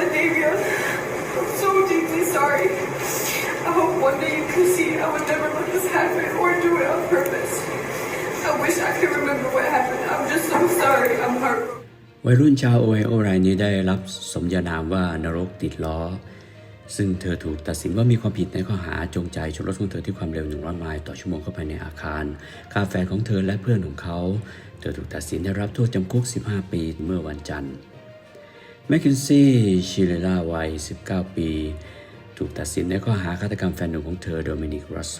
Batavia. I'm so deeply sorry. I hope one day you can see I would never let this happen or do it on purpose. I wish I could remember what happened. I'm just so sorry. I'm heartbroken. วัยรุ่นชาวโอไฮโอรายนี้ได้รับสมญานามว่านรกติดล้อ ซึ่งเธอถูกตัดสินว่ามีความผิดในข้อหาจงใจชนรถของเธอที่ความเร็ว 100 ไมล์ต่อชั่วโมงเข้าไปในอาคารคาแฟนของเธอและเพื่อนของเขา เธอถูกตัดสินได้รับโทษจำคุก 15 ปีเมื่อวันจันทร์ แมคคินซี่ชิเลล่าวัย 19 ปี ถูกตัดสินในข้อหาฆาตกรรมแฟนหนุ่มของเธอโดมินิกรัสโซ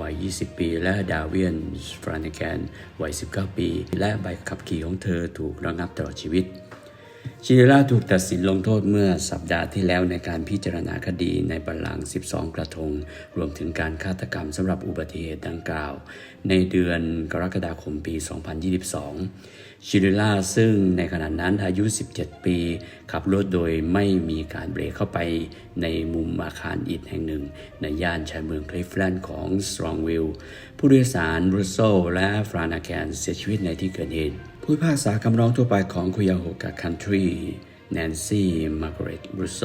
วัย 20 ปี และดาเวียนฟรานแกนวัย 19 ปี และใบขับขี่ของเธอถูกระงับตลอดชีวิตชิเรล่าถูกตัดสินลงโทษเมื่อสัปดาห์ที่แล้วในการพิจารณาคดีในบัลลังก์ 12 กระทง รวมถึงการฆาตกรรมสำหรับอุบัติเหตุดังกล่าว ในเดือนกรกฎาคมปี 2022 ชิเรล่าซึ่งในขณะนั้นอายุ 17 ปี ขับรถโดยไม่มีการเบรกเข้าไปในมุมอาคารอิฐแห่งหนึ่ง ในย่านชายเมืองคลิฟแลนด์ของสตรองวิลผู้โดยสารรูโซและฟรานาแคนเสียชีวิตในที่เกิดเหตุ ผู้พิพากษาคำร้องทั่วไปของคุยาโฮกะคันทรีแนนซี่มาร์กเร็ตรูโซ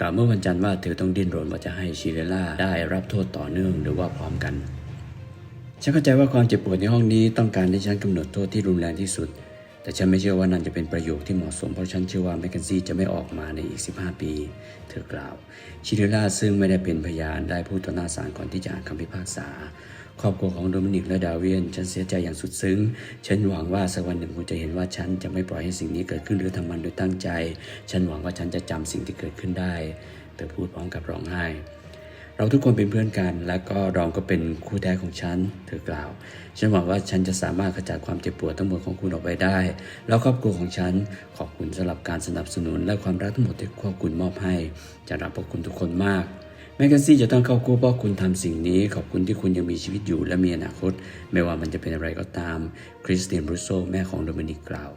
กล่าวเมื่อวันจันทร์ว่าเธอต้องดิ้นรนว่าจะให้ชิเรล่าได้รับโทษต่อเนื่องหรือว่าพร้อมกัน ฉันเข้าใจว่าความเจ็บปวดในห้องนี้ต้องการให้ฉันกำหนดโทษที่รุนแรงที่สุด แต่ฉันไม่เชื่อว่านั่นจะเป็นประโยคที่เหมาะสมเพราะฉันเชื่อว่าแมคเคนซี่จะไม่ออกมาในอีก 15 ปี เธอกล่าว ชิเรล่าซึ่งไม่ได้เป็นพยานได้พูดต่อหน้าศาลก่อนที่จะอ่านคำพิพากษา ครอบครัวของโดมินิกและดาเวียน ฉันเสียใจอย่างสุดซึ้ง ฉันหวังว่าสักวันหนึ่งคุณจะเห็นว่าฉันจะไม่ปล่อยให้สิ่งนี้เกิดขึ้นหรือทำมันโดยตั้งใจ ฉันหวังว่าฉันจะจำสิ่งที่เกิดขึ้นได้ เธอพูดพร้อมกับร้องไห้ เราทุกคนเป็นเพื่อนกัน และก็รองก็เป็นคู่แท้ของฉัน เธอกล่าว ฉันหวังว่าฉันจะสามารถขจัดความเจ็บปวดทั้งหมดของคุณออกไปได้ แล้วครอบครัวของฉันขอบคุณสำหรับการสนับสนุนและความรักทั้งหมดที่ครอบคุณมอบให้ จะรับพวกคุณทุกคนมากแมกกาซี่จะต้องเข้าคู่เพราะคุณทำสิ่งนี้ ขอบคุณที่คุณยังมีชีวิตอยู่และมีอนาคต ไม่ว่ามันจะเป็นอะไรก็ตาม คริสตินบรูโซแม่ของโดมินิกกล่าว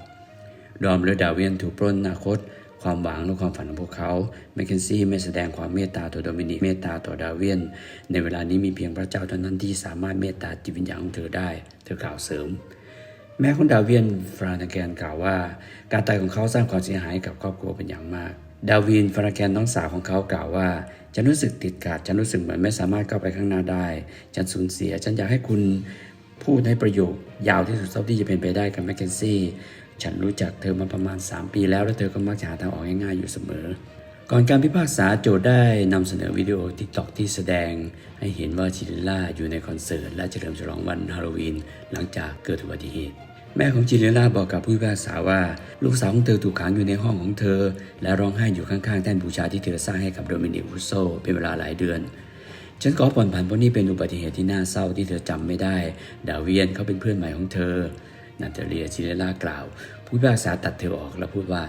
ดอมและดาเวียนถูกปล้นอนาคต ความหวังและความฝันของพวกเขาแมคเคนซี่ไม่แสดงความเมตตาต่อโดมินิกเมตตาต่อดาเวียน ในเวลานี้มีเพียงพระเจ้าเท่านั้นที่สามารถเมตตาจิตวิญญาณของเธอได้ เธอกล่าวเสริม แม่ของดาเวียนฟรานาแกนกล่าวว่า การตายของเขาสร้างความเสียหายกับครอบครัวเป็นอย่างมาก ดาวินฟรานาแกนน้องสาวของเขากล่าวว่าฉันรู้สึกติดขัดฉันรู้สึกเหมือนไม่สามารถเข้าไปข้างหน้าได้ ฉันสูญเสีย ฉันอยากให้คุณพูดในประโยคยาวที่สุดเท่าที่จะเป็นไปได้กับแมคเคนซี่ ฉันรู้จักเธอมาประมาณ 3 ปีแล้วและเธอก็มักจะหาทางออกง่ายๆอยู่เสมอ ก่อนการพิพากษาโจทได้นำเสนอวิดีโอทิกตอกที่แสดง ให้เห็นว่าชิลิล่าอยู่ในคอนเสิร์ตและเฉลิมฉลองวันฮาโลวีนหลังจากเกิดอุบัติเหตุ แม่ของจิเลล่าบอกกับผู้พิพากษาว่า ลูกสาวของเธอถูกขังอยู่ในห้องของเธอ และร้องไห้อยู่ข้างๆแท่นบูชาที่เธอสร้างให้กับโดมินิกรูโซเป็นเวลาหลายเดือนฉันขอผ่อนผันเพราะนี่เป็นอุบัติเหตุที่น่าเศร้าที่เธอจำไม่ได้ ดาเวียนเขาเป็นเพื่อนใหม่ของเธอ นาตาเลียชิเลล่ากล่าว ผู้พิพากษาตัดเธอออกและพูดว่า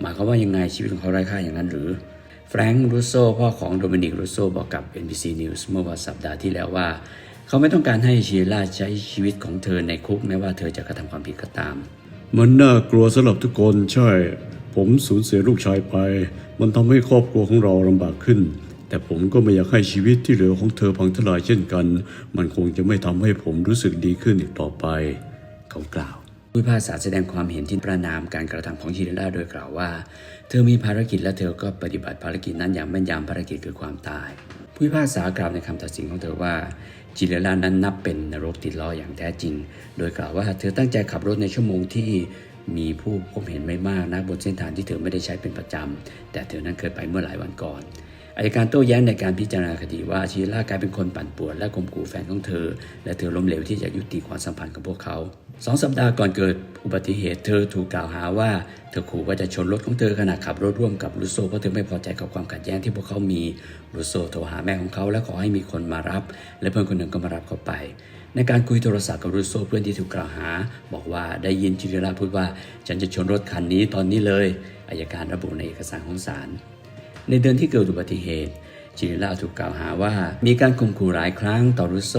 หมายความว่ายังไงชีวิตของเขาไร้ค่าอย่างนั้นหรือแฟรงค์รูโซพ่อของโดมินิกรูโซบอกกับ NBC News เมื่อวันสัปดาห์ที่แล้วว่า เขาไม่ต้องการให้ชิเลล่าใช้ชีวิตของเธอในคุกแม้ว่าเธอจะกระทำความผิดก็ตาม มันน่ากลัวสำหรับทุกคนใช่ ผมสูญเสียลูกชายไป มันทำให้ครอบครัวของเราลำบากขึ้น แต่ผมก็ไม่อยากให้ชีวิตที่เหลือของเธอพังทลายเช่นกัน มันคงจะไม่ทำให้ผมรู้สึกดีขึ้นอีกต่อไป เขากล่าวผู้พิพากษาแสดงความเห็นที่ประนามการกระทำของชิเลล่าโดยกล่าวว่า เธอมีภารกิจและเธอก็ปฏิบัติภารกิจนั้นอย่างแม่นยำภารกิจคือความตาย ผู้พิพากษากล่าวในคำตัดสินของเธอว่าจิเลล่านั้นนับเป็นนรกติดล้ออย่างแท้จริง โดยกล่าวว่าเธอตั้งใจขับรถในชั่วโมงที่มีผู้พบเห็นไม่มากนะบนเส้นทางที่เธอไม่ได้ใช้เป็นประจำ แต่เธอนั้นเคยไปเมื่อหลายวันก่อน อายการโต้แย้งในการพิจารณาคดีว่าชิล่ากลายเป็นคนปั่นป่วนและข่มขู่แฟนของเธอ และเธอล้มเหลวที่จะยุติความสัมพันธ์กับพวกเขาสองสัปดาห์ก่อนเกิดอุบัติเหตุเธอถูกกล่าวหาว่า เธอขู่ว่าจะชนรถของเธอขณะขับรถร่วมกับลูโซเพราะเธอไม่พอใจกับความขัดแย้งที่พวกเขามีลูโซโทรหาแม่ของเขาและขอให้มีคนมารับ และเพื่อนคนหนึ่งก็มารับเขาไป ในการคุยโทรศัพท์กับรูโซเพื่อนที่ถูกกล่าวหา บอกว่าได้ยินจิเรล่าพูดว่า ฉันจะชนรถคันนี้ตอนนี้เลยอายการระบุในเอกสารของศาล ในเดือนที่เกิดอุบัติเหตุจิริล่าถูกกล่าวหาว่า มีการข่มขู่หลายครั้งต่อรุโซ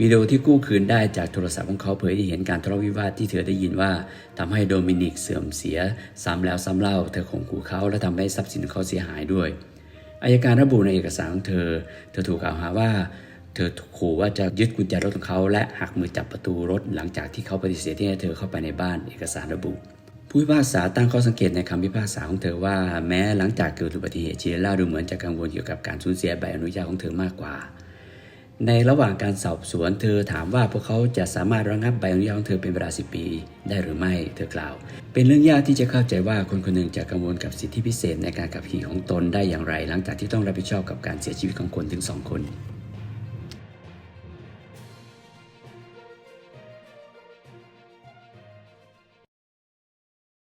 วิดีโอที่กู้คืนได้จากโทรศัพท์ของเขาเผยให้เห็นการทะเลาะวิวาทที่เธอได้ยินว่าทำให้โดมินิกเสื่อมเสียซ้ำแล้วซ้ำเล่า เธอข่มขู่เขาและทำให้ทรัพย์สินของเขาเสียหายด้วยอายการระบุในเอกสารของเธอ เธอถูกกล่าวหาว่า เธอขู่ว่าจะยึดกุญแจรถของเขา และหักมือจับประตูรถหลังจากที่เขาปฏิเสธที่ให้เธอเข้าไปในบ้านเอกสารระบุ ผู้พิพากษาตั้งข้อสังเกตในคำพิพากษาของเธอว่า แม้หลังจากเกิดอุบัติเหตุเชล่าดูเหมือนจะกังวลเกี่ยวกับการสูญเสียใบอนุญาตของเธอมากกว่า ในระหว่างการสอบสวนเธอถามว่าพวกเขาจะสามารถระงับใบอนุญาตของเธอเป็นเวลา10ปี ได้หรือไม่ เธอกล่าว เป็นเรื่องยากที่จะเข้าใจว่าคนคนหนึ่งจะกังวลกับสิทธิพิเศษในการขับขี่ของตนได้อย่างไร หลังจากที่ต้องรับผิดชอบกับการเสียชีวิตของคนถึงสองคน